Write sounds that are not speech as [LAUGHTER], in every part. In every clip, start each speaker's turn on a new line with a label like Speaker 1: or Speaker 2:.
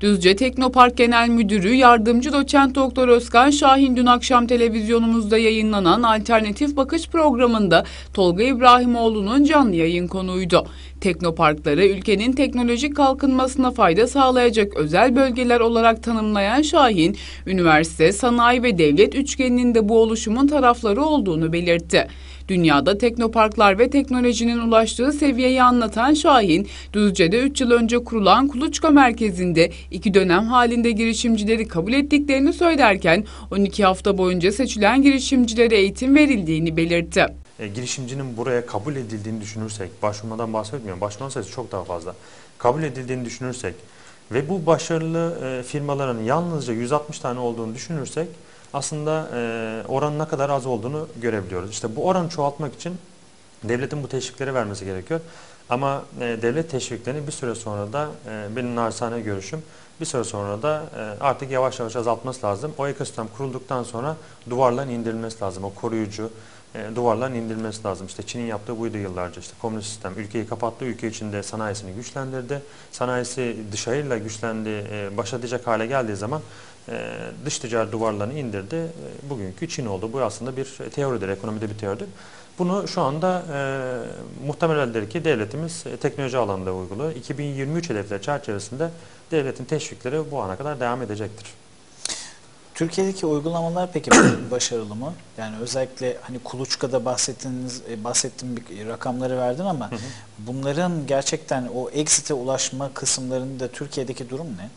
Speaker 1: Düzce Teknopark Genel Müdürü Yardımcı Doçent Doktor Özkan Şahin dün akşam televizyonumuzda yayınlanan Alternatif Bakış programında Tolga İbrahimoğlu'nun canlı yayın konuydu. Teknoparkları ülkenin teknolojik kalkınmasına fayda sağlayacak özel bölgeler olarak tanımlayan Şahin, üniversite, sanayi ve devlet üçgeninin de bu oluşumun tarafları olduğunu belirtti. Dünyada teknoparklar ve teknolojinin ulaştığı seviyeyi anlatan Şahin, Düzce'de 3 yıl önce kurulan Kuluçka Merkezi'nde iki dönem halinde girişimcileri kabul ettiklerini söylerken 12 hafta boyunca seçilen girişimcilere eğitim verildiğini belirtti.
Speaker 2: E, girişimcinin buraya kabul edildiğini düşünürsek, başvurmadan bahsetmiyorum, başvurma sayısı çok daha fazla. Kabul edildiğini düşünürsek ve bu başarılı e, firmaların yalnızca 160 tane olduğunu düşünürsek aslında e, oranın ne kadar az olduğunu görebiliyoruz. İşte bu oranı çoğaltmak için devletin bu teşvikleri vermesi gerekiyor. Ama e, devlet teşviklerini bir süre sonra da e, benim narsane görüşüm bir süre sonra da e, artık yavaş yavaş azaltması lazım. O ekosistem kurulduktan sonra duvarların indirilmesi lazım. O koruyucu e, duvarların indirilmesi lazım. İşte Çin'in yaptığı buydu yıllarca. İşte komünist sistem ülkeyi kapattı, ülke içinde sanayisini güçlendirdi. Sanayisi dışarıyla güçlendi, e, baş edecek hale geldiği zaman e, dış ticaret duvarlarını indirdi. E, bugünkü Çin oldu. Bu aslında bir teoridir, ekonomide bir teoridir. Bunu şu anda e, muhtemeldir ki devletimiz e, teknoloji alanında uyguluyor. 2023 hedefleri çerçevesinde devletin teşvikleri bu ana kadar devam edecektir.
Speaker 3: Türkiye'deki uygulamalar peki [COUGHS] başarılı mı? Yani özellikle hani kuluçkada bahsettiğiniz e, bahsettiğim bir rakamları verdin ama hı hı. bunların gerçekten o exit'e ulaşma kısımlarında Türkiye'deki durum ne?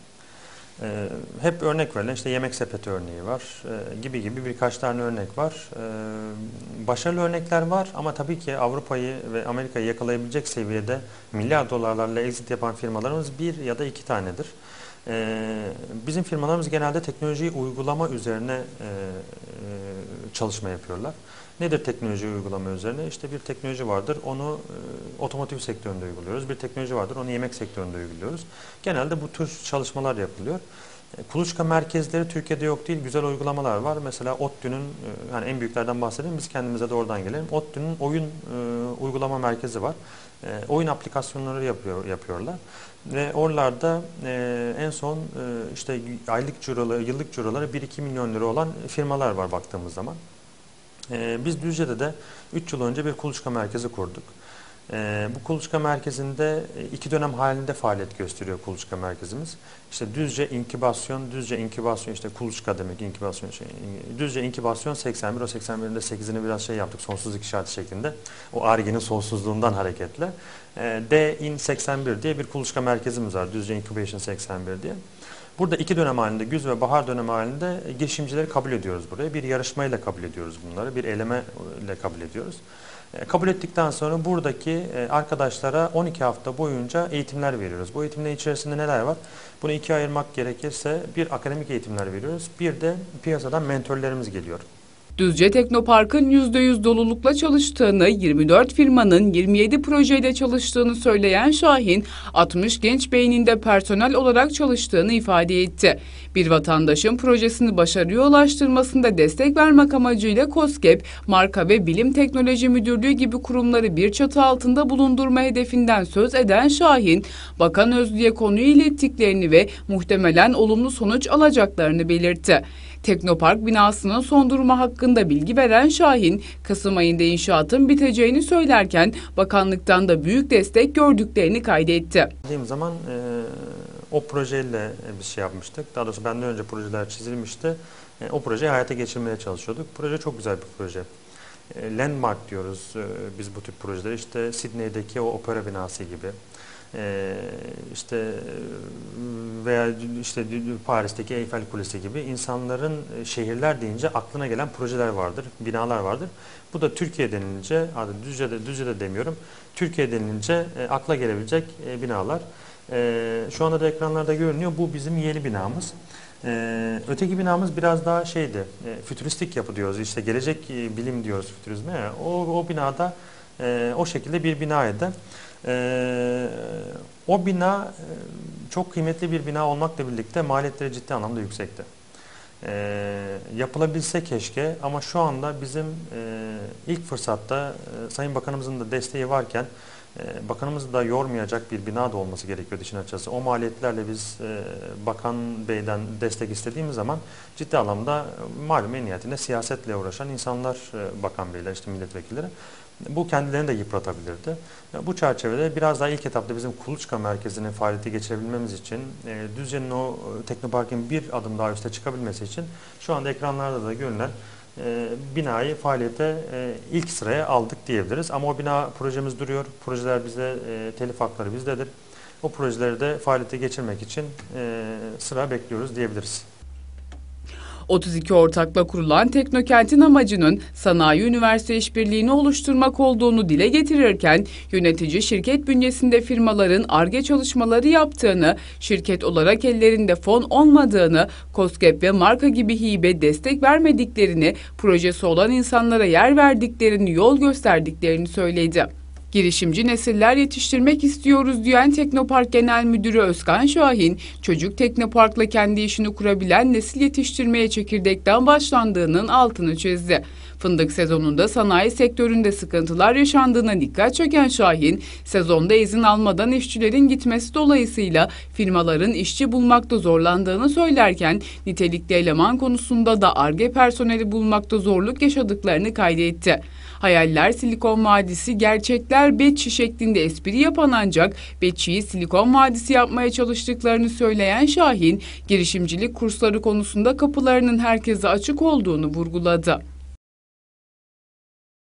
Speaker 2: Ee, hep örnek verilen işte yemek sepeti örneği var ee, gibi gibi birkaç tane örnek var. Ee, başarılı örnekler var ama tabii ki Avrupa'yı ve Amerika'yı yakalayabilecek seviyede milyar dolarlarla exit yapan firmalarımız bir ya da iki tanedir. Ee, bizim firmalarımız genelde teknolojiyi uygulama üzerine e, e, çalışma yapıyorlar. Nedir teknoloji uygulama üzerine? İşte bir teknoloji vardır, onu e, otomotiv sektöründe uyguluyoruz. Bir teknoloji vardır, onu yemek sektöründe uyguluyoruz. Genelde bu tür çalışmalar yapılıyor. E, kuluçka merkezleri Türkiye'de yok değil, güzel uygulamalar var. Mesela ODTÜ'nün, e, yani en büyüklerden bahsedelim, biz kendimize de oradan gelelim. ODTÜ'nün oyun e, uygulama merkezi var. Oyun aplikasyonları yapıyor, yapıyorlar. Ve oralarda en son işte aylık ciroları, yıllık ciroları 1-2 milyon lira olan firmalar var baktığımız zaman. Biz Düzce'de de 3 yıl önce bir kuluçka merkezi kurduk. E, bu kuluçka merkezinde iki dönem halinde faaliyet gösteriyor kuluçka merkezimiz. İşte Düzce inkübasyon, Düzce inkübasyon işte kuluçka demek inkübasyon şey. Düzce inkübasyon 81, o 81'inde 8'ini biraz şey yaptık sonsuzluk işareti şeklinde. O argenin sonsuzluğundan hareketle. E, D in 81 diye bir kuluçka merkezimiz var. Düzce Incubation 81 diye. Burada iki dönem halinde, güz ve bahar dönemi halinde girişimcileri kabul ediyoruz buraya. Bir yarışmayla kabul ediyoruz bunları, bir eleme ile kabul ediyoruz. E, kabul ettikten sonra buradaki e, arkadaşlara 12 hafta boyunca eğitimler veriyoruz. Bu eğitimlerin içerisinde neler var? Bunu ikiye ayırmak gerekirse bir akademik eğitimler veriyoruz. Bir de piyasadan mentorlarımız geliyor.
Speaker 1: Düzce Teknopark'ın %100 dolulukla çalıştığını, 24 firmanın 27 projeyle çalıştığını söyleyen Şahin, 60 genç beyninde personel olarak çalıştığını ifade etti. Bir vatandaşın projesini başarıya ulaştırmasında destek vermek amacıyla COSGAP, Marka ve Bilim Teknoloji Müdürlüğü gibi kurumları bir çatı altında bulundurma hedefinden söz eden Şahin, Bakan Özlü'ye konuyu ilettiklerini ve muhtemelen olumlu sonuç alacaklarını belirtti. Teknopark binasının son durumu hakkında bilgi veren Şahin, Kasım ayında inşaatın biteceğini söylerken bakanlıktan da büyük destek gördüklerini kaydetti.
Speaker 2: Dediğim zaman e, o projeyle bir şey yapmıştık. Daha doğrusu benden önce projeler çizilmişti. E, o projeyi hayata geçirmeye çalışıyorduk. Proje çok güzel bir proje. E, landmark diyoruz e, biz bu tip projeleri. İşte Sydney'deki o opera binası gibi e, işte veya işte Paris'teki Eyfel Kulesi gibi insanların e, şehirler deyince aklına gelen projeler vardır, binalar vardır. Bu da Türkiye denilince, adı Düzce'de, Düzce'de demiyorum, Türkiye denilince e, akla gelebilecek e, binalar. E, şu anda da ekranlarda görünüyor. Bu bizim yeni binamız. Öteki binamız biraz daha şeydi, e, fütüristik yapı diyoruz, işte gelecek bilim diyoruz fütürizme. O, o binada e, o şekilde bir binaydı. Ee, o bina e, çok kıymetli bir bina olmakla birlikte maliyetleri ciddi anlamda yüksekti. Ee, yapılabilse keşke ama şu anda bizim e, ilk fırsatta e, Sayın Bakanımızın da desteği varken e, bakanımızı da yormayacak bir bina da olması gerekiyor işin açıkçası. O maliyetlerle biz e, Bakan Bey'den destek istediğimiz zaman ciddi anlamda e, malum en nihayetinde siyasetle uğraşan insanlar e, Bakan Beyler, işte milletvekilleri bu kendilerini de yıpratabilirdi. Bu çerçevede biraz daha ilk etapta bizim kuluçka merkezinin faaliyeti geçirebilmemiz için, e, Düzce'nin o e, teknoparkın bir adım daha üste çıkabilmesi için şu anda ekranlarda da görünen e, binayı faaliyete ilk sıraya aldık diyebiliriz. Ama o bina projemiz duruyor. Projeler bizde, telif hakları bizdedir. O projeleri de faaliyete geçirmek için sıra bekliyoruz diyebiliriz.
Speaker 1: 32 ortakla kurulan Teknokent'in amacının sanayi üniversite işbirliğini oluşturmak olduğunu dile getirirken yönetici şirket bünyesinde firmaların ARGE çalışmaları yaptığını, şirket olarak ellerinde fon olmadığını, COSGAP ve marka gibi hibe destek vermediklerini, projesi olan insanlara yer verdiklerini, yol gösterdiklerini söyledi. Girişimci nesiller yetiştirmek istiyoruz diyen Teknopark Genel Müdürü Özkan Şahin, çocuk Teknopark'la kendi işini kurabilen nesil yetiştirmeye çekirdekten başlandığının altını çizdi. Fındık sezonunda sanayi sektöründe sıkıntılar yaşandığına dikkat çeken Şahin, sezonda izin almadan işçilerin gitmesi dolayısıyla firmaların işçi bulmakta zorlandığını söylerken nitelikli eleman konusunda da ARGE personeli bulmakta zorluk yaşadıklarını kaydetti. Hayaller Silikon Vadisi, gerçekler Betçi şeklinde espri yapan ancak Betçi'yi Silikon Vadisi yapmaya çalıştıklarını söyleyen Şahin, girişimcilik kursları konusunda kapılarının herkese açık olduğunu vurguladı.